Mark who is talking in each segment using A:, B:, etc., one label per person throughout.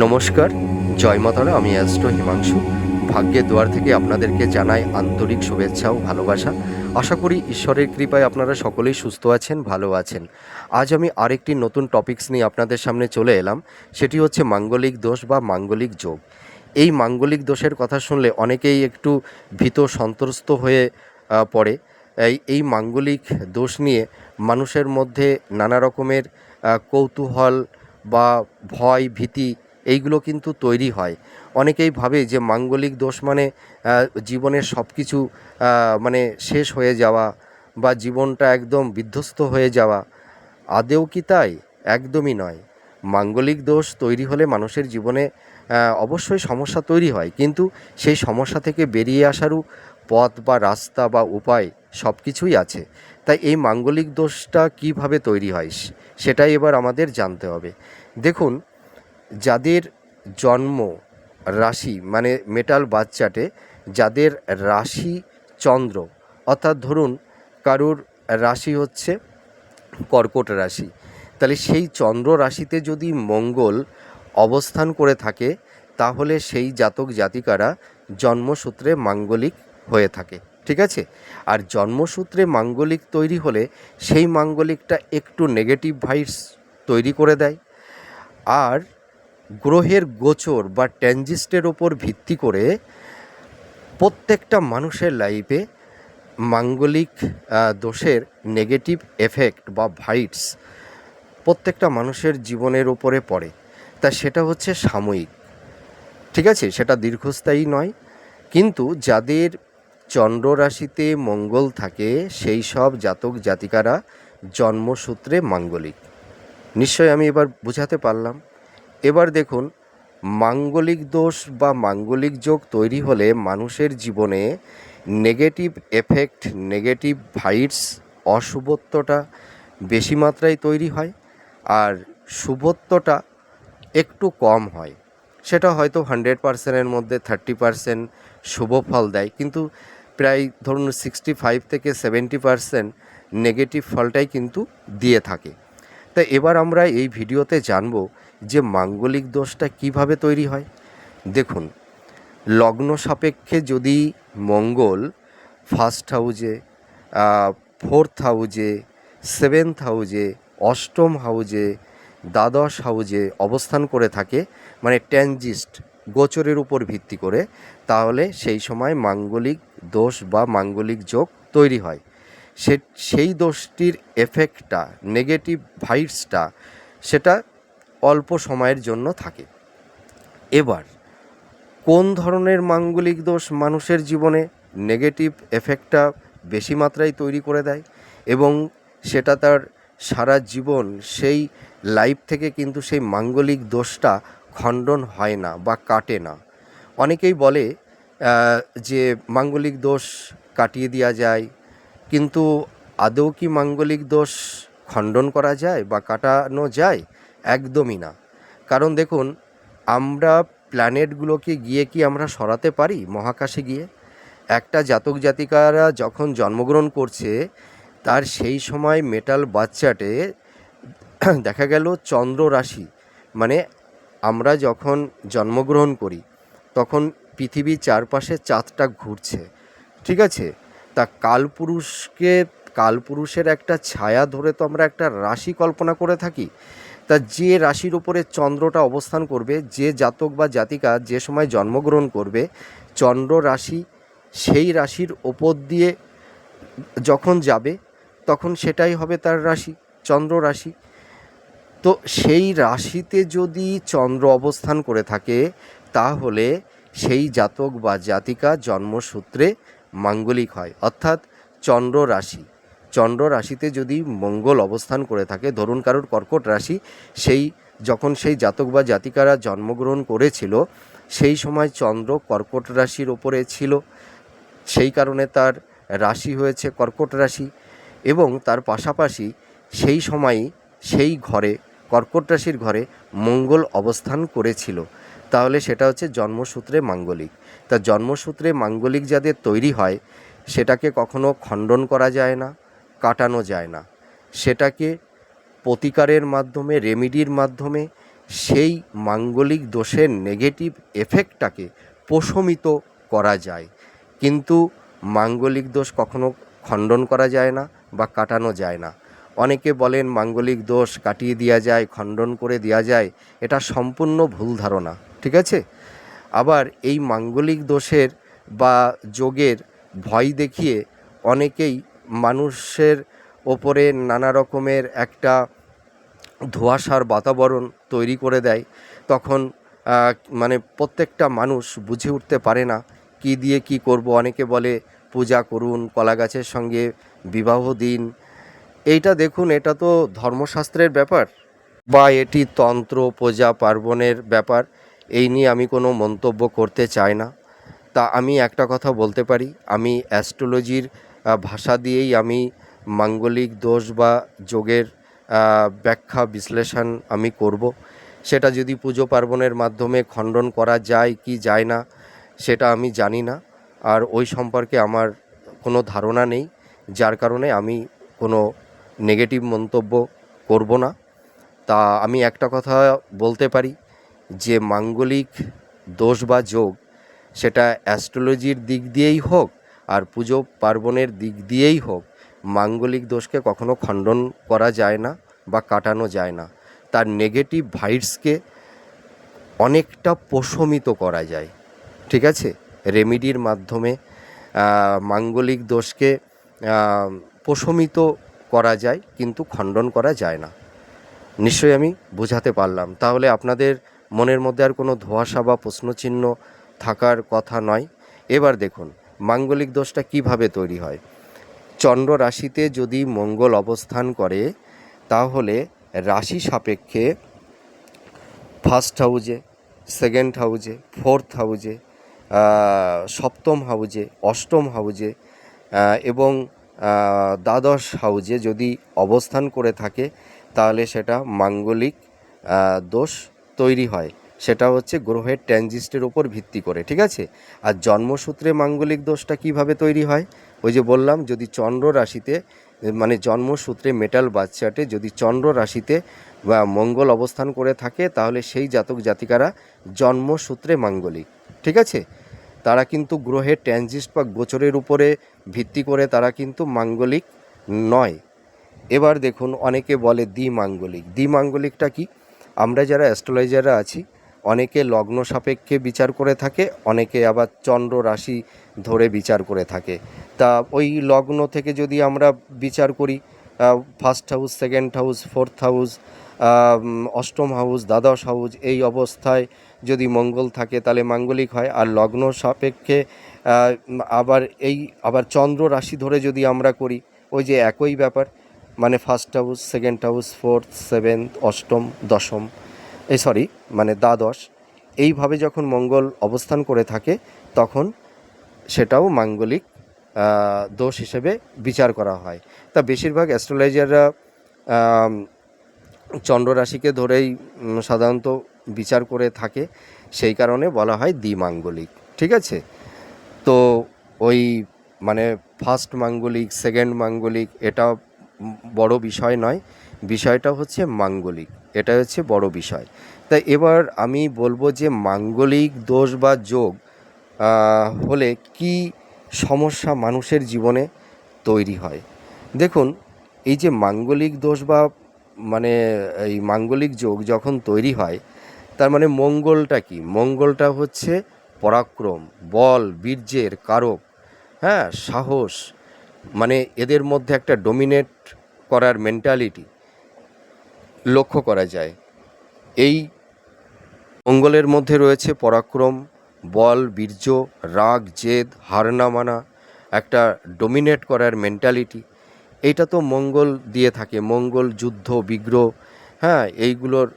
A: নমস্কার, জয় মাতারা আমি অ্যাস্ট্রো হিমাংশু। ভাগ্যের দুয়ার থেকে আপনাদেরকে জানাই আন্তরিক শুভেচ্ছা ও ভালোবাসা। আশা করি ঈশ্বরের কৃপায় আপনারা সকলেই সুস্থ আছেন, ভালো আছেন। আজ আমি আরেকটি নতুন টপিকস নিয়ে আপনাদের সামনে চলে এলাম। সেটি হচ্ছে মাঙ্গলিক দোষ বা মাঙ্গলিক যোগ। এই মাঙ্গলিক দোষের কথা শুনলে অনেকেই একটু ভীত, সন্ত্রস্ত হয়ে পড়ে। এই এই মাঙ্গলিক দোষ নিয়ে মানুষের মধ্যে নানা রকমের কৌতূহল বা ভয়, ভীতি এইগুলো কিন্তু তৈরি হয়। অনেকেই ভাবে যে মাঙ্গলিক দোষ মানে জীবনের সব কিছু মানে শেষ হয়ে যাওয়া বা জীবনটা একদম বিধ্বস্ত হয়ে যাওয়া। আদেও কি তাই? একদমই নয়। মাঙ্গলিক দোষ তৈরি হলে মানুষের জীবনে অবশ্যই সমস্যা তৈরি হয়। কিন্তু সেই সমস্যা থেকে বেরিয়ে আসারও পথ বা রাস্তা বা উপায় সব কিছুই আছে। তাই এই মাঙ্গলিক দোষটা কীভাবে তৈরি হয়, সেটাই এবার আমাদের জানতে হবে। দেখুন যাদের জন্ম রাশি মানে মেটাল বাচ্চাটে, যাদের রাশি চন্দ্র, অর্থাৎ ধরুন কারুর রাশি হচ্ছে কর্কট রাশি, তাহলে সেই চন্দ্র রাশিতে যদি মঙ্গল অবস্থান করে থাকে, তাহলে সেই জাতক জাতিকারা জন্মসূত্রে মাঙ্গলিক হয়ে থাকে, ঠিক আছে? আর জন্মসূত্রে মাঙ্গলিক তৈরি হলে সেই মাঙ্গলিকটা একটু নেগেটিভ ভাইবস তৈরি করে দেয়। আর গ্রহের গোচর বা ট্যানজিস্টের ওপর ভিত্তি করে প্রত্যেকটা মানুষের লাইফে মাঙ্গলিক দোষের নেগেটিভ এফেক্ট বা ভাইটস প্রত্যেকটা মানুষের জীবনের ওপরে পড়ে। তা সেটা হচ্ছে সাময়িক। ঠিক আছে? সেটা দীর্ঘস্থায়ী নয়। কিন্তু যাদের চন্দ্র রাশিতে মঙ্গল থাকে, সেই সব জাতক জাতিকারা জন্মসূত্রে মাঙ্গলিক। নিশ্চয় আমি এবার বোঝাতে পারলাম। এবার দেখুন, মাঙ্গলিক দোষ বা মাঙ্গলিক যোগ তৈরি হলে মানুষের জীবনে নেগেটিভ এফেক্ট নেগেটিভ ভাইটস অশুভত্বটা বেশি মাত্রায় তৈরি হয় আর শুভত্বটা একটু কম হয়। সেটা হয়তো হান্ড্রেড পার্সেন্টের মধ্যে থার্টি পার্সেন্ট শুভ ফল দেয়, কিন্তু প্রায় ধরুন সিক্সটি ফাইভ থেকে সেভেন্টি পার্সেন্ট নেগেটিভ ফলটাই কিন্তু দিয়ে থাকে। তা এবার আমরা এই ভিডিওতে জানব যে মাঙ্গলিক দোষটা কীভাবে তৈরি হয়। দেখুন, লগ্ন সাপেক্ষে যদি মঙ্গল ফার্স্ট হাউজে ফোর্থ হাউজে সেভেন্থ হাউজে অষ্টম হাউজে দ্বাদশ হাউজে অবস্থান করে থাকে মানে ট্যানজিস্ট গোচরের উপর ভিত্তি করে, তাহলে সেই সময় মাঙ্গলিক দোষ বা মাঙ্গলিক যোগ তৈরি হয়। সে, সেই দোষটির এফেক্টটা নেগেটিভ ভাইটসটা সেটা অল্প সময়ের জন্য থাকে। এবার, কোন ধরনের মাঙ্গলিক দোষ মানুষের জীবনে নেগেটিভ এফেক্টটা বেশি মাত্রায় তৈরি করে দেয় এবং সেটা তার সারা জীবন সেই লাইফ থেকে কিন্তু সেই মাঙ্গলিক দোষটা খণ্ডন হয় না বা কাটে না? অনেকেই বলে যে মাঙ্গলিক দোষ কাটিয়ে দেওয়া যায় কিন্তু আদৌ কি মাঙ্গলিক দোষ খণ্ডন করা যায় বা কাটানো যায়? একদমই না। কারণ দেখুন, আমরা প্ল্যানেটগুলোকে গিয়ে কি আমরা সরাতে পারি মহাকাশে গিয়ে? একটা জাতক জাতিকারা যখন জন্মগ্রহণ করছে, তার সেই সময় মেটাল বাচ্চাটে দেখা গেল চন্দ্র রাশি মানে আমরা যখন জন্মগ্রহণ করি, তখন পৃথিবীর চারপাশে চাঁদটা ঘুরছে। ঠিক আছে? তা কালপুরুষকে, কালপুরুষের একটা ছায়া ধরে তো আমরা একটা রাশি কল্পনা করে থাকি। তা যে রাশির উপরে চন্দ্রটা অবস্থান করবে, যে জাতক বা জাতিকা যে সময় জন্মগ্রহণ করবে, চন্দ্র রাশি সেই রাশির ওপর দিয়ে যখন যাবে, তখন সেটাই হবে তার রাশি, চন্দ্র রাশি। তো সেই রাশিতে যদি চন্দ্র অবস্থান করে থাকে, তাহলে সেই জাতক বা জাতিকা জন্মসূত্রে মাঙ্গলিক হয়। অর্থাৎ চন্দ্র রাশি। চন্দ্র রাশিতে যদি মঙ্গল অবস্থান করে থাকে, ধরুন কারোর কর্কট রাশি, সেই যখন সেই জাতক বা জাতিকারা জন্মগ্রহণ করেছিল, সেই সময় চন্দ্র কর্কট রাশির ওপরে ছিল। সেই কারণে তার রাশি হয়েছে কর্কট রাশি এবং তার পাশাপাশি সেই সময়ই সেই ঘরে, কর্কট রাশির ঘরে মঙ্গল অবস্থান করেছিল। তাহলে সেটা হচ্ছে জন্মসূত্রে মাঙ্গলিক। তা জন্মসূত্রে মাঙ্গলিক যাদের তৈরি হয়, সেটাকে কখনো খণ্ডন করা যায় না, কাটানো যায় না। সেটাকে প্রতিকারের মাধ্যমে, রেমিডির মাধ্যমে, সেই মাঙ্গলিক দোষের নেগেটিভ এফেক্টটাকে প্রশমিত করা যায়। কিন্তু মাঙ্গলিক দোষ কখনো খণ্ডন করা যায় না বা কাটানো যায় না। অনেকে বলেন মাঙ্গলিক দোষ কাটিয়ে দেওয়া যায়, খণ্ডন করে দেওয়া যায়, এটা সম্পূর্ণ ভুল ধারণা। ঠিক আছে? আবার এই মাঙ্গলিক দোষের বা যোগের ভয় দেখিয়ে অনেকেই মানুষের ওপরে নানা রকমের একটা ধোঁয়াশার বাতাবরণ তৈরি করে দেয়। তখন মানে প্রত্যেকটা মানুষ বুঝে উঠতে পারে না, কি দিয়ে কি করব। অনেকে বলে, পূজা করুন, কলা গাছের সঙ্গে বিবাহ দিন। এইটা দেখুন, এটা তো ধর্মশাস্ত্রের ব্যাপার। বা এটি তন্ত্র পূজা পার্বণের ব্যাপার। এই নিয়ে আমি কোনো মন্তব্য করতে চাই না। তা আমি একটা কথা বলতে পারি, আমি অ্যাস্ট্রোলজির ভাষা দিয়েই আমি মাঙ্গলিক দোষ বা যোগের ব্যাখ্যা বিশ্লেষণ আমি করব। সেটা যদি পুজো পার্বণের মাধ্যমে খণ্ডন করা যায় কি যায় না, সেটা আমি জানি না। আর ওই সম্পর্কে আমার কোনো ধারণা নেই, যার কারণে আমি কোনো নেগেটিভ মন্তব্য করব না। তা আমি একটা কথা বলতে পারি যে মাঙ্গলিক দোষ বা যোগ, সেটা অ্যাস্ট্রোলজির দিক দিয়েই হোক আর পুজো পার্বণের দিক দিয়েই হোক, মাঙ্গলিক দোষকে কখনো খণ্ডন করা যায় না বা কাটানো যায় না। তার নেগেটিভ ভাইটসকে অনেকটা প্রশমিত করা যায়। ঠিক আছে? রেমিডির মাধ্যমে মাঙ্গলিক দোষকে প্রশমিত করা যায় কিন্তু খণ্ডন করা যায় না। নিশ্চয়ই আমি বোঝাতে পারলাম। তাহলে আপনাদের মনের মধ্যে আর কোনো ধোঁয়াশা বা প্রশ্নচিহ্ন থাকার কথা নয়। এবার দেখুন, মাঙ্গলিক দোষটা কীভাবে তৈরি হয়? চন্দ্র রাশিতে যদি মঙ্গল অবস্থান করে, তাহলে রাশি সাপেক্ষে ফার্স্ট হাউজে সেকেন্ড হাউজে ফোর্থ হাউজে সপ্তম হাউজে অষ্টম হাউজে এবং দ্বাদশ হাউজে যদি অবস্থান করে থাকে, তাহলে সেটা মাঙ্গলিক দোষ তৈরি হয়। সেটা হচ্ছে গ্রহের ট্যানজিস্টের উপর ভিত্তি করে, ঠিক আছে? আর জন্মসূত্রে মাঙ্গলিক দোষটা কীভাবে তৈরি হয়? ওই যে বললাম, যদি চন্দ্র রাশিতে মানে জন্মসূত্রে মেটাল বাচ্চাটে যদি চন্দ্র রাশিতে, বা মঙ্গল অবস্থান করে থাকে, তাহলে সেই জাতক জাতিকারা জন্মসূত্রে মাঙ্গলিক, ঠিক আছে? তারা কিন্তু গ্রহের ট্যানজিস্ট বা গোচরের উপরে ভিত্তি করে তারা কিন্তু মাঙ্গলিক নয়। এবার দেখুন, অনেকে বলে দ্বিমাঙ্গলিক। দ্বিমাঙ্গলিকটা কি? আমরা যারা অ্যাস্ট্রোলজাররা আছি, অনেকে লগ্ন সাপেক্ষে বিচার করে থাকে, অনেকে আবার চন্দ্র রাশি ধরে বিচার করে থাকে। তা ওই লগ্ন থেকে যদি আমরা বিচার করি first house second house fourth house অষ্টম হাউস দ্বাদশ হাউস এই অবস্থায় যদি মঙ্গল থাকে, তাহলে মাঙ্গলিক হয়। আর লগ্ন সাপেক্ষে আবার এই, আবার চন্দ্র রাশি ধরে যদি আমরা করি, ওই যে একই ব্যাপার। মানে first house second house fourth seventh অষ্টম, দশম, এই সরি মানে দ্বাদশ, এইভাবে যখন মঙ্গল অবস্থান করে থাকে, তখন সেটাও মাঙ্গলিক দোষ হিসেবে বিচার করা হয়। তা বেশিরভাগ অ্যাস্ট্রোলজাররা চন্দ্ররাশিকে ধরেই সাধারণত বিচার করে থাকে। সেই কারণে বলা হয় দ্বিমাঙ্গলিক, ঠিক আছে? তো ওই মানে ফার্স্ট মাঙ্গলিক সেকেন্ড মাঙ্গলিক, এটা বড় বিষয় নয়, বিষয়টা হচ্ছে মাঙ্গলিক। এটা হচ্ছে বড় বিষয়। তাই এবার আমি বলব যে মাঙ্গলিক দোষ বা যোগ হলে কি সমস্যা মানুষের জীবনে তৈরি হয়? দেখুন, এই যে মাঙ্গলিক দোষ বা মানে এই মাঙ্গলিক যোগ যখন তৈরি হয়, তার মানে মঙ্গলটা কি? মঙ্গলটা হচ্ছে পরাক্রম, বল, বীর্যের কারক হ্যাঁ সাহস মানে এদের মধ্যে একটা ডোমিনেট করার মেন্টালিটি লক্ষ্য করা যায়। এই মঙ্গলের মধ্যে রয়েছে পরাক্রম, বল, বীর্য, রাগ, জেদ হার না মানা একটা ডোমিনেট করার মেন্টালিটি এইটা তো মঙ্গল দিয়ে থাকে, মঙ্গল, যুদ্ধ, বিগ্রহ হ্যাঁ এইগুলোর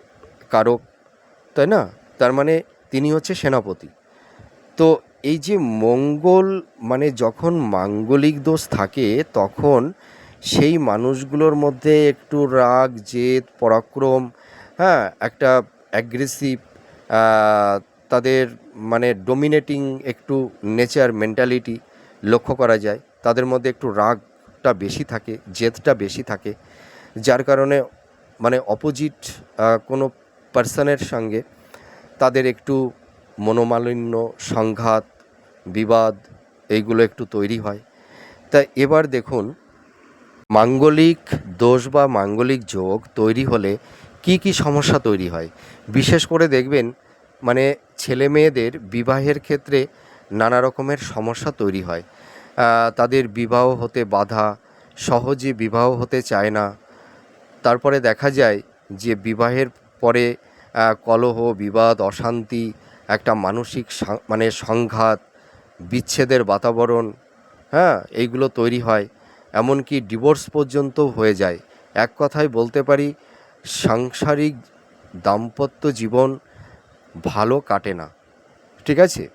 A: কারক, তাই না? তার মানে তিনি হচ্ছে সেনাপতি। তো এই যে মঙ্গল মানে যখন মাঙ্গলিক দোষ থাকে, তখন সেই মানুষগুলোর মধ্যে একটু রাগ, জেদ, পরাক্রম হ্যাঁ একটা অ্যাগ্রেসিভ তাদের মানে ডোমিনেটিং একটু নেচার মেন্টালিটি লক্ষ্য করা যায়, তাদের মধ্যে একটু রাগটা বেশি থাকে, জেদটা বেশি থাকে, যার কারণে মানে অপোজিট কোনো পার্সনের সঙ্গে তাদের একটু মনোমালিন্য, সংঘাত বিবাদ, এইগুলো একটু তৈরি হয়। তা এবার দেখুন, মাঙ্গলিক দোষ বা মাঙ্গলিক যোগ তৈরি হলে কি কি সমস্যা তৈরি হয়? বিশেষ করে দেখবেন মানে ছেলে মেয়েদের বিবাহের ক্ষেত্রে নানা রকমের সমস্যা তৈরি হয়। তাদের বিবাহ হতে বাধা, সহজে বিবাহ হতে চায় না। তারপরে দেখা যায় যে বিবাহের পরে কলহ, বিবাদ, অশান্তি, একটা মানসিক মানে সংঘাত বিচ্ছেদের বাতাবরণ হ্যাঁ এইগুলো তৈরি হয়। এমনকি ডিভোর্স পর্যন্ত হয়ে যায়। এক কথায় বলতে পারি, সাংসারিক দাম্পত্য জীবন ভালো কাটে না। ঠিক আছে?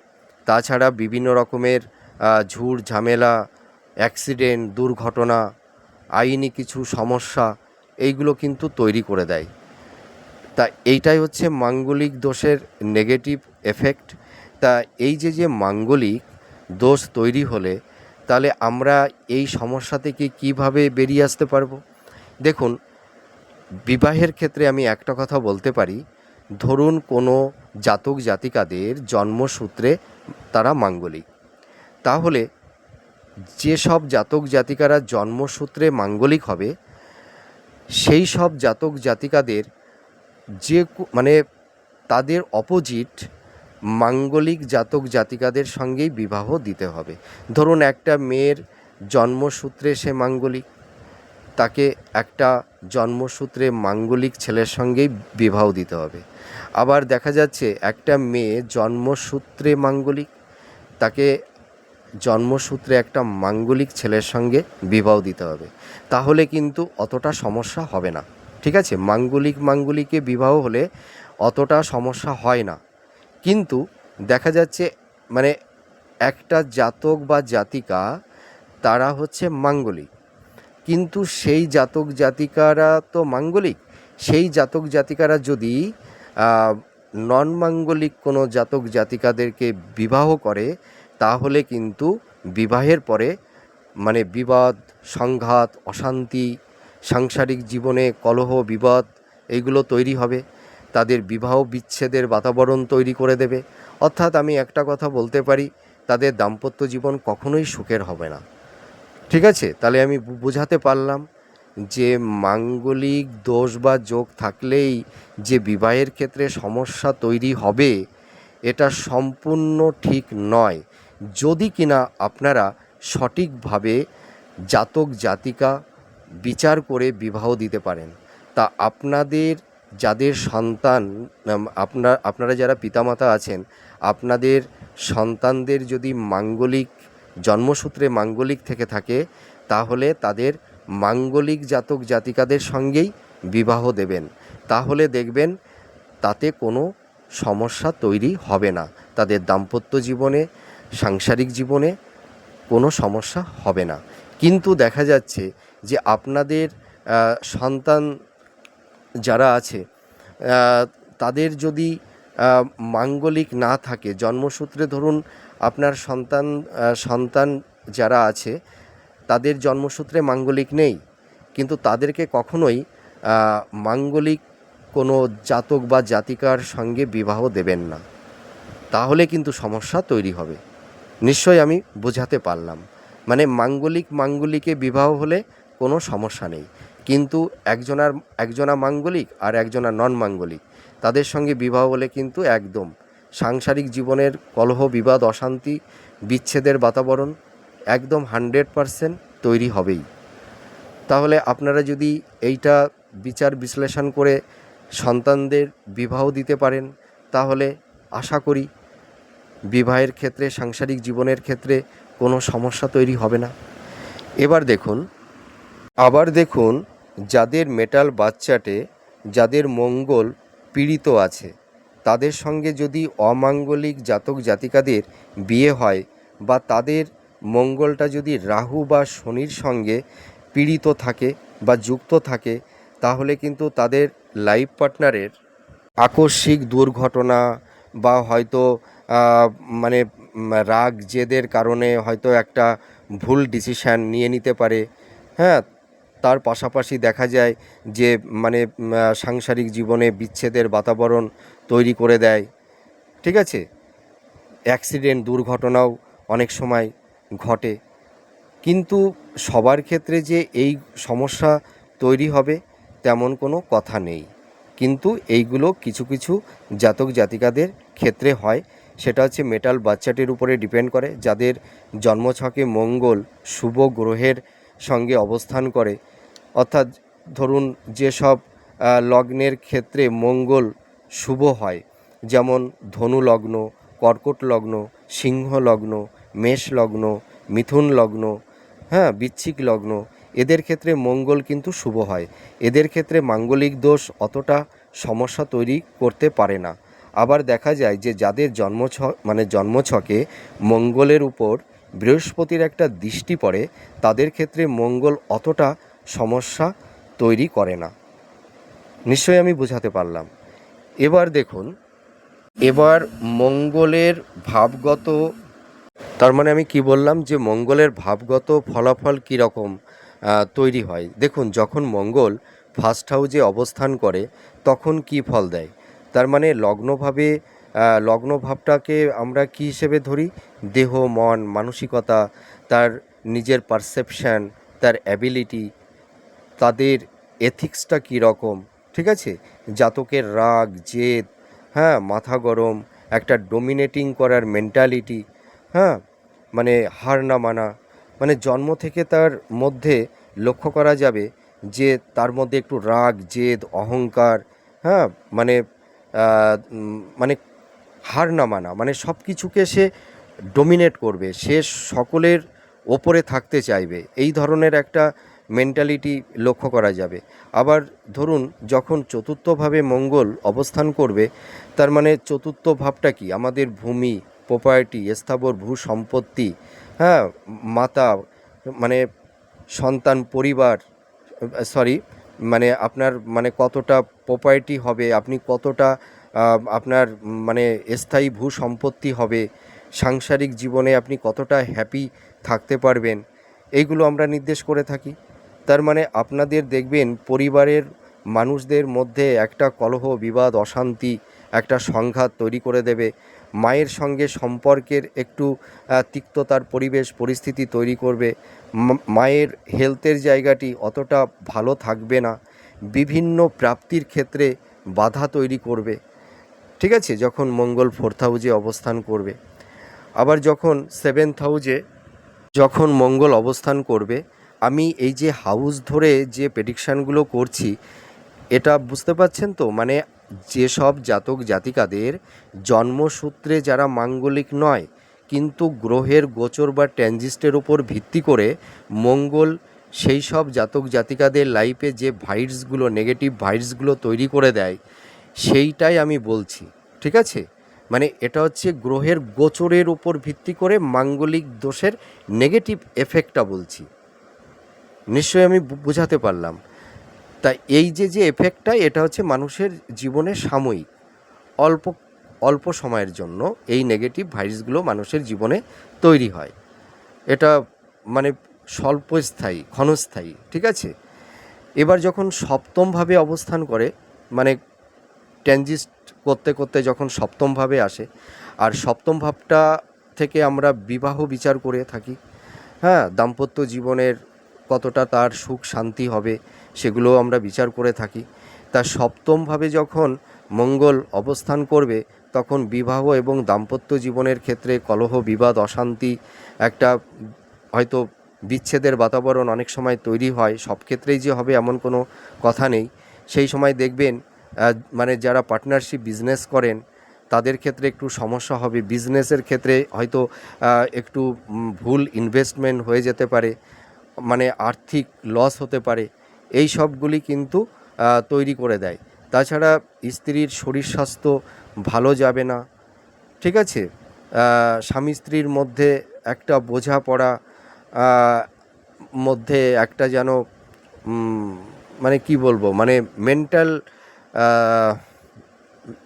A: তাছাড়া বিভিন্ন রকমের ঝুট ঝামেলা, অ্যাক্সিডেন্ট, দুর্ঘটনা, আইনি কিছু সমস্যা, এইগুলো কিন্তু তৈরি করে দেয়। তা এইটাই হচ্ছে মাঙ্গলিক দোষের নেগেটিভ এফেক্ট তা এই যে যে মাঙ্গলিক দোষ তৈরি হলে তাহলে আমরা এই সমস্যা থেকে কীভাবে বেরিয়ে আসতে পারব? দেখুন, বিবাহের ক্ষেত্রে আমি একটা কথা বলতে পারি। ধরুন, কোনো জাতক জাতিকাদের জন্মসূত্রে তারা মাঙ্গলিক। তাহলে যেসব জাতক জাতিকারা জন্মসূত্রে মাঙ্গলিক হবে, সেই সব জাতক জাতিকাদের যে মানে তাদের অপোজিট মাঙ্গলিক জাতক জাতিকাদের সঙ্গেই বিবাহ দিতে হবে। ধরুন একটা মেয়ের জন্মসূত্রে সে মাঙ্গলিক, তাকে একটা জন্মসূত্রে মাঙ্গলিক ছেলের সঙ্গেই বিবাহ দিতে হবে। আবার দেখা যাচ্ছে একটা মেয়ে জন্মসূত্রে মাঙ্গলিক, তাকে জন্মসূত্রে একটা মাঙ্গলিক ছেলের সঙ্গে বিবাহ দিতে হবে। তাহলে কিন্তু অতটা সমস্যা হবে না। ঠিক আছে? মাঙ্গলিক মাঙ্গলিকে বিবাহ হলে অতটা সমস্যা হয় না। কিন্তু দেখা যাচ্ছে মানে একটা জাতক বা জাতিকা, তারা হচ্ছে মাঙ্গলিক। কিন্তু সেই জাতক জাতিকারা তো মাঙ্গলিক। সেই জাতক জাতিকারা যদি নন মাঙ্গলিক কোনো জাতক জাতিকাদেরকে বিবাহ করে, তাহলে কিন্তু বিবাহের পরে মানে বিবাদ, সংঘাত, অশান্তি, সাংসারিক জীবনে কলহ, বিবাদ এইগুলো তৈরি হবে। তাদের বিবাহ বিচ্ছেদের বাতাবরণ তৈরি করে দেবে। অর্থাৎ আমি একটা কথা বলতে পারি, তাদের দাম্পত্য জীবন কখনোই সুখের হবে না। ঠিক আছে? তাহলে আমি বোঝাতে পারলাম যে মাঙ্গলিক দোষ বা যোগ থাকলেই যে বিবাহের ক্ষেত্রে সমস্যা তৈরি হবে, এটা সম্পূর্ণ ঠিক নয়। যদি কিনা আপনারা সঠিকভাবে জাতক জাতিকা বিচার করে বিবাহ দিতে পারেন, তা আপনাদের যাদের সন্তান আপনার, আপনারা যারা পিতামাতা আছেন, আপনাদের সন্তানদের যদি মাঙ্গলিক জন্মসূত্রে মাঙ্গলিক থেকে থাকে, তাহলে তাদের মাঙ্গলিক জাতক জাতিকাদের সঙ্গেই বিবাহ দেবেন। তাহলে দেখবেন তাতে কোনো সমস্যা তৈরি হবে না। তাদের দাম্পত্য জীবনে, সাংসারিক জীবনে কোনো সমস্যা হবে না। কিন্তু দেখা যাচ্ছে যে আপনাদের সন্তান যারা আছে তাদের যদি মাঙ্গলিক না থাকে, জন্মসূত্রে ধরুন আপনার সন্তান সন্তান যারা আছে, তাদের জন্মসূত্রে মাঙ্গলিক নেই। কিন্তু তাদেরকে কখনোই মাঙ্গলিক কোনো জাতক বা জাতিকার সঙ্গে বিবাহ দেবেন না। তাহলে কিন্তু সমস্যা তৈরি হবে। নিশ্চয়ই আমি বোঝাতে পারলাম। মানে মাঙ্গলিক মাঙ্গলিকে বিবাহ হলে কোনো সমস্যা নেই। কিন্তু একজনার একজনা মাঙ্গলিক আর একজনা নন মাঙ্গলিক তাদের সঙ্গে বিবাহ বলে কিন্তু একদম। সাংসারিক জীবনের কলহ, বিবাদ, অশান্তি, বিচ্ছেদের বাতাবরণ একদম হান্ড্রেড পারসেন্ট তৈরি হবেই। তাহলে আপনারা যদি এইটা বিচার বিশ্লেষণ করে সন্তানদের বিবাহ দিতে পারেন, তাহলে আশা করি বিবাহের ক্ষেত্রে, সাংসারিক জীবনের ক্ষেত্রে কোনো সমস্যা তৈরি হবে না। এবার দেখুন, আবার দেখুন যাদের মেটাল বাচ্চাটে, যাদের মঙ্গল পীড়িত আছে, তাদের সঙ্গে যদি অমাঙ্গলিক জাতক জাতিকাদের বিয়ে হয় বা তাদের মঙ্গলটা যদি রাহু বা শনির সঙ্গে পীড়িত থাকে বা যুক্ত থাকে, তাহলে কিন্তু তাদের লাইফ পার্টনারের আকস্মিক দুর্ঘটনা বা হয়তো মানে রাগ, জেদের কারণে হয়তো একটা ভুল ডিসিশান নিয়ে নিতে পারে। হ্যাঁ তার পাশাপাশি দেখা যায় যে মানে সাংসারিক জীবনে বিচ্ছেদের বাতাবরণ তৈরি করে দেয়। ঠিক আছে? অ্যাক্সিডেন্ট, দুর্ঘটনাও অনেক সময় ঘটে। কিন্তু সবার ক্ষেত্রে যে এই সমস্যা তৈরি হবে তেমন কোনো কথা নেই। কিন্তু এইগুলো কিছু কিছু জাতক জাতিকাদের ক্ষেত্রে হয়। সেটা হচ্ছে মেটাল বাচ্চাটির উপরে ডিপেন্ড করে, যাদের জন্মছকে মঙ্গল, শুভ গ্রহের সঙ্গে অবস্থান করে। অর্থাৎ ধরুন যেসব লগ্নের ক্ষেত্রে মঙ্গল শুভ হয়, যেমন ধনু লগ্ন, কর্কট লগ্ন, সিংহ লগ্ন, মেষ লগ্ন, মিথুন লগ্ন হ্যাঁ বৃশ্চিক লগ্ন, এদের ক্ষেত্রে মঙ্গল কিন্তু শুভ হয়। এদের ক্ষেত্রে মাঙ্গলিক দোষ অতটা সমস্যা তৈরি করতে পারে না। আবার দেখা যায় যে যাদের জন্মছ মানে জন্মছকে মঙ্গলের উপর বৃহস্পতির একটা দৃষ্টি পড়ে, তাদের ক্ষেত্রে মঙ্গল অতটা সমস্যা তৈরি করে না। নিশ্চয়ই আমি বোঝাতে পারলাম। এবার দেখুন, এবার মঙ্গলের ভাবগত, তার মানে আমি কি বললাম যে মঙ্গলের ভাবগত ফলাফল কীরকম তৈরি হয়। দেখুন, যখন মঙ্গল ফার্স্ট হাউজে অবস্থান করে, তখন কি ফল দেয়? তার মানে লগ্নভাবে লগ্নভাবটাকে আমরা কি হিসেবে ধরি? দেহ, মন, মানসিকতা, তার নিজের পারসেপশান তার অ্যাবিলিটি তাদের এথিক্সটা কী রকম ঠিক আছে? জাতকের রাগ, জেদ হ্যাঁ মাথা গরম, একটা ডোমিনেটিং করার মেন্টালিটি হ্যাঁ মানে হার না মানা মানে জন্ম থেকে তার মধ্যে লক্ষ্য করা যাবে যে তার মধ্যে একটু রাগ, জেদ, অহংকার হ্যাঁ মানে মানে হার না মানা মানে সব কিছুকে সে ডোমিনেট করবে, সে সকলের ওপরে থাকতে চাইবে। এই ধরনের একটা মেন্টালিটি লক্ষ্য করা যাবে। আবার ধরুন, যখন চতুর্থভাবে মঙ্গল অবস্থান করবে, তার মানে চতুর্থ ভাবটা কি? আমাদের ভূমি প্রপার্টি স্থাবর ভূ সম্পত্তি হ্যাঁ মাতা মানে সন্তান, পরিবার সরি মানে আপনার মানে কতটা প্রপার্টি হবে, আপনি কতটা আপনার মানে স্থায়ী ভূ সম্পত্তি হবে, সাংসারিক জীবনে আপনি কতটা হ্যাপি থাকতে পারবেন, এইগুলো আমরা নির্দেশ করে থাকি। তার মানে আপনাদের দেখবেন পরিবারের মানুষদের মধ্যে একটা কলহ, বিবাদ, অশান্তি, একটা সংঘাত তৈরি করে দেবে। মায়ের সঙ্গে সম্পর্কের একটু তিক্ততার পরিবেশ, পরিস্থিতি তৈরি করবে। মায়ের হেলথের জায়গাটি অতটা ভালো থাকবে না। বিভিন্ন প্রাপ্তির ক্ষেত্রে বাধা তৈরি করবে। ঠিক আছে? যখন মঙ্গল ফোর্থ হাউজে অবস্থান করবে। আবার যখন সেভেন্থ হাউজে যখন মঙ্গল অবস্থান করবে আমি এই যে হাউস ধরে যে প্রেডিকশানগুলো করছি, এটা বুঝতে পারছেন তো? মানে যেসব জাতক জাতিকাদের জন্মসূত্রে যারা মাঙ্গলিক নয়, কিন্তু গ্রহের গোচর বা ট্যানজিস্টের উপর ভিত্তি করে মঙ্গল সেই সব জাতক জাতিকাদের লাইফে যে ভাইটসগুলো নেগেটিভ ভাইটসগুলো তৈরি করে দেয়, সেইটাই আমি বলছি। ঠিক আছে? মানে এটা হচ্ছে গ্রহের গোচরের উপর ভিত্তি করে মাঙ্গলিক দোষের নেগেটিভ এফেক্টটা বলছি। নিশ্চয়ই আমি বোঝাতে পারলাম। তা এই যে যে এফেক্টটা এটা হচ্ছে মানুষের জীবনে সাময়িক, অল্প অল্প সময়ের জন্য এই নেগেটিভ ভাইরাসগুলো মানুষের জীবনে তৈরি হয়। এটা মানে স্বল্পস্থায়ী, ক্ষণস্থায়ী, ঠিক আছে? এবার যখন সপ্তমভাবে অবস্থান করে মানে ট্যানজিস্ট করতে করতে যখন সপ্তমভাবে আসে, আর সপ্তম ভাবটা থেকে আমরা বিবাহ বিচার করে থাকি হ্যাঁ দাম্পত্য জীবনের কতটা তার সুখ শান্তি হবে সেগুলোও আমরা বিচার করে থাকি। তা সপ্তমভাবে যখন মঙ্গল অবস্থান করবে, তখন বিবাহ এবং দাম্পত্য জীবনের ক্ষেত্রে কলহ, বিবাদ, অশান্তি একটা হয়তো বিচ্ছেদের বাতাবরণ অনেক সময় তৈরি হয়। সব ক্ষেত্রেই যে হবে এমন কোনো কথা নেই। সেই সময় দেখবেন মানে যারা পার্টনারশিপ বিজনেস করেন, তাদের ক্ষেত্রে একটু সমস্যা হবে। বিজনেসের ক্ষেত্রে হয়তো একটু ভুল ইনভেস্টমেন্ট হয়ে যেতে পারে। মানে আর্থিক লস হতে পারে, এই সবগুলি কিন্তু তৈরি করে দেয়। তাছাড়া স্ত্রীর শরীর স্বাস্থ্য ভালো যাবে না, ঠিক আছে? স্বামী স্ত্রীর মধ্যে একটা বোঝাপড়া মধ্যে একটা যেন মানে কি বলব মানে মেন্টাল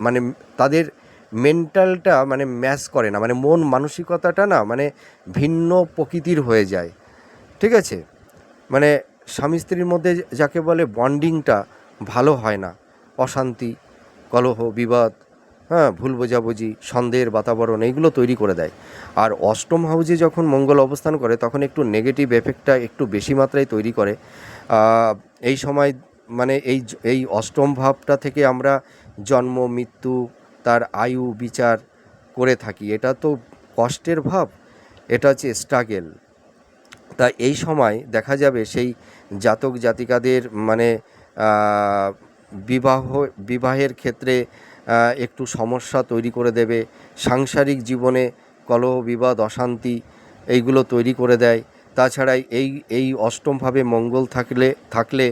A: মানে তাদের মেন্টালটা মানে ম্যাচ করে না মানে মন মানসিকতাটা না মানে ভিন্ন প্রকৃতির হয়ে যায়। ঠিক আছে? মানে স্বামী স্ত্রীর মধ্যে যাকে বলে বন্ডিংটা ভালো হয় না। অশান্তি, কলহ, বিবাদ হ্যাঁ ভুল বোঝাবুঝি, সন্দেহের বাতাবরণ এইগুলো তৈরি করে দেয়। আর অষ্টম হাউজে যখন মঙ্গল অবস্থান করে, তখন একটু নেগেটিভ এফেক্টটা একটু বেশি মাত্রায় তৈরি করে। এই সময় মানে এই এই অষ্টম ভাবটা থেকে আমরা জন্ম, মৃত্যু, তার আয়ু, বিচার করে থাকি। এটা তো কষ্টের ভাব, এটা হচ্ছে স্ট্রাগেল তা এই সময় দেখা যাবে সেই জাতক জাতিকাদের মানে বিবাহ, বিবাহের ক্ষেত্রে একটু সমস্যা তৈরি করে দেবে। সাংসারিক জীবনে কলহ, বিবাদ, অশান্তি এইগুলো তৈরি করে দেয়। তাছাড়া এই এই অষ্টমভাবে মঙ্গল থাকলে থাকলে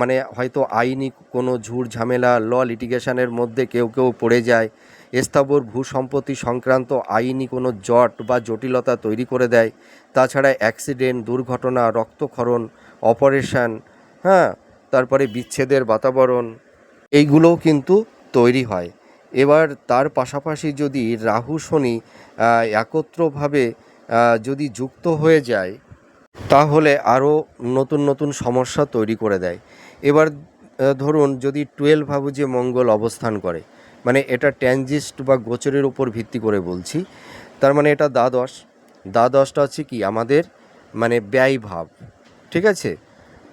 A: মানে হয়তো আইনি কোনো ঝুট ঝামেলা, ল লিটিগেশনের মধ্যে কেউ কেউ পড়ে যায়। স্থাবর ভূ সম্পত্তি সংক্রান্ত আইনি কোনো জট বা জটিলতা তৈরি করে দেয়। তাছাড়া অ্যাক্সিডেন্ট, দুর্ঘটনা, রক্তক্ষরণ, অপারেশন হ্যাঁ তারপরে বিচ্ছেদের বাতাবরণ, এইগুলোও কিন্তু তৈরি হয়। এবার তার পাশাপাশি যদি রাহু শনি একত্রভাবে যদি যুক্ত হয়ে যায়, তাহলে আরও নতুন নতুন সমস্যা তৈরি করে দেয়। এবার ধরুন যদি টুয়েলভ হাউজে মঙ্গল অবস্থান করে মানে এটা ট্যানজিস্ট বা গোচরের উপর ভিত্তি করে বলছি, তার মানে এটা দ্বাদশ। দ্বাদশটা হচ্ছে কি আমাদের মানে ব্যয় ভাব, ঠিক আছে?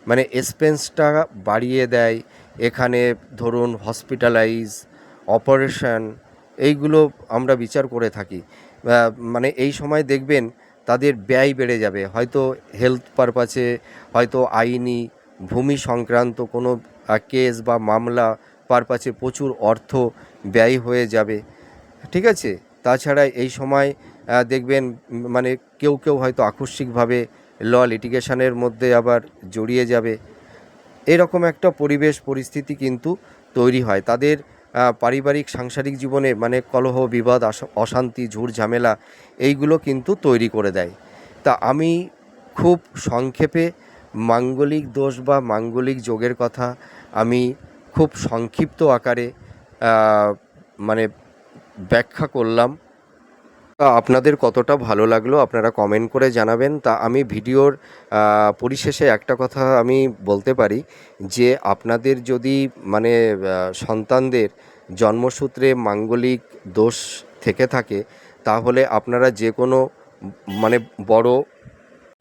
A: মানে এক্সপেন্সটা বাড়িয়ে দেয়, এখানে ধরুন হসপিটালাইজ অপারেশন এইগুলো আমরা বিচার করে থাকি। মানে এই সময় দেখবেন তাদের ব্যয় বেড়ে যাবে, হয়তো হেলথ পারপাসে হয়তো আইনি, ভূমি সংক্রান্ত কোনো কেস বা মামলা পারপাসে প্রচুর অর্থ ব্যয় হয়ে যাবে, ঠিক আছে? তাছাড়া এই সময় দেখবেন মানে কেউ কেউ হয়তো আকস্মিকভাবে ল লিটিগেশনের মধ্যে আবার জড়িয়ে যাবে। এরকম একটা পরিবেশ, পরিস্থিতি কিন্তু তৈরি হয়। তাদের পারিবারিক, সাংসারিক জীবনে মানে কলহ, বিবাদ অশান্তি, ঝুট ঝামেলা এইগুলো কিন্তু তৈরি করে দেয়। তা আমি খুব সংক্ষেপে মাঙ্গলিক দোষ বা মাঙ্গলিক যোগের কথা আমি খুব সংক্ষিপ্ত আকারে মানে ব্যাখ্যা করলাম। তা আপনাদের কতটা ভালো লাগল আপনারা কমেন্ট করে জানাবেন। তা আমি ভিডিওর পরিশেষে একটা কথা আমি বলতে পারি যে আপনাদের যদি মানে সন্তানদের জন্মসূত্রে মাঙ্গলিক দোষ থেকে থাকে, তাহলে আপনারা যে কোনো মানে বড়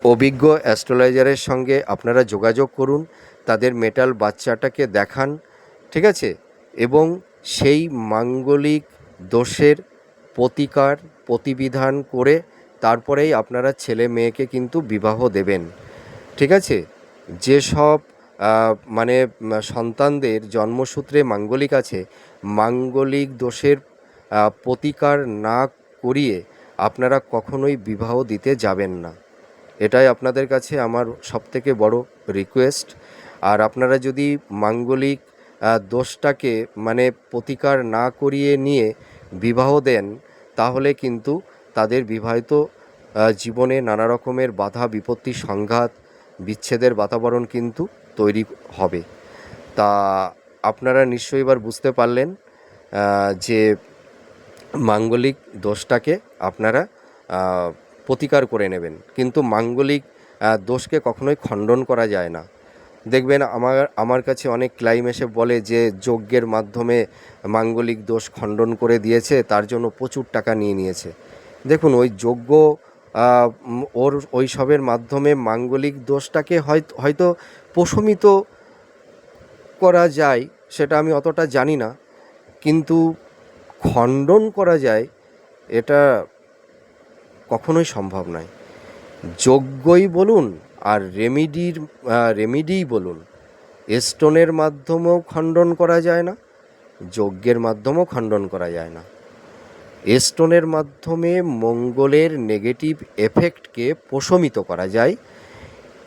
A: অভিজ্ঞ অ্যাস্ট্রোলজারের সঙ্গে আপনারা যোগাযোগ করুন, তাদের মেটাল বাচ্চাটাকে দেখান, ঠিক আছে? এবং সেই মাঙ্গলিক দোষের প্রতিকার, প্রতিবিধান করে তারপরেই আপনারা ছেলে মেয়েকে কিন্তু বিবাহ দেবেন। ঠিক আছে? যেসব মানে সন্তানদের জন্মসূত্রে মাঙ্গলিক আছে, মাঙ্গলিক দোষের প্রতিকার না করিয়ে আপনারা কখনোই বিবাহ দিতে যাবেন না। এটাই আপনাদের কাছে আমার সবথেকে বড় রিকোয়েস্ট আর আপনারা যদি মাঙ্গলিক দোষটাকে মানে প্রতিকার না করিয়ে নিয়ে বিবাহ দেন, তাহলে কিন্তু তাদের বিবাহিত জীবনে নানা রকমের বাধা, বিপত্তি, সংঘাত, বিচ্ছেদের বাতাবরণ কিন্তু তৈরি হবে। তা আপনারা নিশ্চয়ই এবার বুঝতে পারলেন যে মাঙ্গলিক দোষটাকে আপনারা প্রতিকার করে নেবেন। কিন্তু মাঙ্গলিক দোষকে কখনোই খণ্ডন করা যায় না। দেখবেন আমার আমার কাছে অনেক ক্লাইম এসে বলে যে যজ্ঞের মাধ্যমে মাঙ্গলিক দোষ খণ্ডন করে দিয়েছে, তার জন্য প্রচুর টাকা নিয়ে নিয়েছে। দেখুন, ওই যজ্ঞ ওর ওই সবের মাধ্যমে মাঙ্গলিক দোষটাকে হয়তো হয়তো প্রশমিত করা যায়, সেটা আমি অতটা জানি না। কিন্তু খণ্ডন করা যায়, এটা কখনোই সম্ভব নয়। যজ্ঞই বলুন আর রেমিডির রেমিডিই বলুন স্টোনের মাধ্যমেও খণ্ডন করা যায় না, যজ্ঞের মাধ্যমেও খণ্ডন করা যায় না। স্টোনের মাধ্যমে মঙ্গলের নেগেটিভ এফেক্টকে প্রশমিত করা যায়।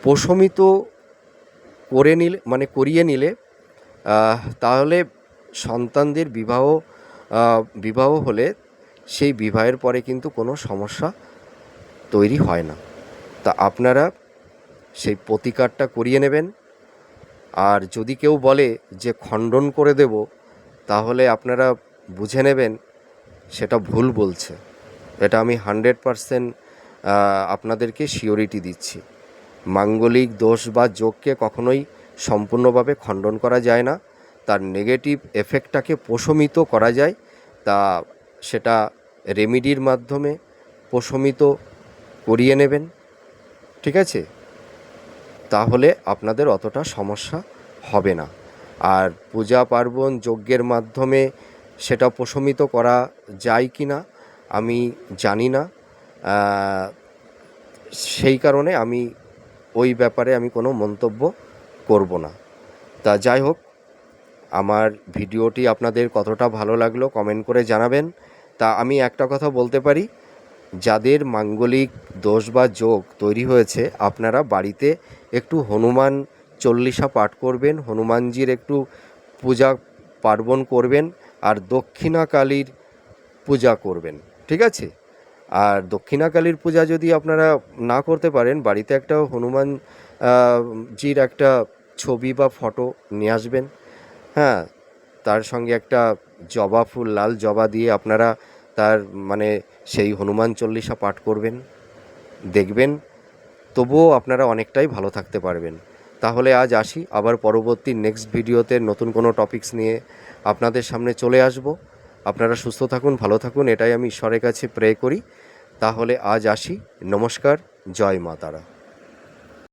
A: প্রশমিত করে নিলে মানে করিয়ে নিলে তাহলে সন্তানদের বিবাহ বিবাহ হলে সেই বিবাহের পরে কিন্তু কোনো সমস্যা তৈরি হয় না। তা আপনারা সেই প্রতিকারটা করিয়ে নেবেন। আর যদি কেউ বলে যে খণ্ডন করে দেব, তাহলে আপনারা বুঝে নেবেন সেটা ভুল বলছে। এটা আমি হান্ড্রেড পারসেন্ট আপনাদেরকে শিওরিটি দিচ্ছি। মাঙ্গলিক দোষ বা যোগকে কখনোই সম্পূর্ণভাবে খণ্ডন করা যায় না। তার নেগেটিভ এফেক্টটাকে প্রশমিত করা যায়। তা সেটা রেমিডির মাধ্যমে প্রশমিত করিয়ে নেবেন। ঠিক আছে? তাহলে আপনাদের অতটা সমস্যা হবে না। আর পূজা পার্বণ যজ্ঞের মাধ্যমে সেটা প্রশমিত করা যায় কি না, আমি জানি না। সেই কারণে আমি ওই ব্যাপারে আমি কোনো মন্তব্য করব না। তা যাই হোক, আমার ভিডিওটি আপনাদের কতটা ভালো লাগল কমেন্ট করে জানাবেন। তা আমি একটা কথা বলতে পারি যাদের মাঙ্গলিক দোষ বা যোগ তৈরি হয়েছে, আপনারা বাড়িতে একটু হনুমান চল্লিশা পাঠ করবেন, হনুমানজির একটু পূজা পার্বণ করবেন, আর দক্ষিণাকালীর পূজা করবেন। ঠিক আছে? আর দক্ষিণাকালীর পূজা যদি আপনারা না করতে পারেন, বাড়িতে একটা হনুমান জির একটা ছবি বা ফটো নিয়ে আসবেন। হ্যাঁ তার সঙ্গে একটা জবা ফুল, লাল জবা দিয়ে আপনারা তার মানে সেই হনুমান চল্লিশা পাঠ করবেন, দেখবেন, তবুও আপনারা অনেকটাই ভালো থাকতে পারবেন। তাহলে আজ আসি, আবার পরবর্তী নেক্সট ভিডিওতে নতুন কোনো টপিকস নিয়ে আপনাদের সামনে চলে আসব। আপনারা সুস্থ থাকুন, ভালো থাকুন, এটাই আমি ঈশ্বরের কাছে প্রে করি। তাহলে আজ আসি, নমস্কার, জয় মা তারা।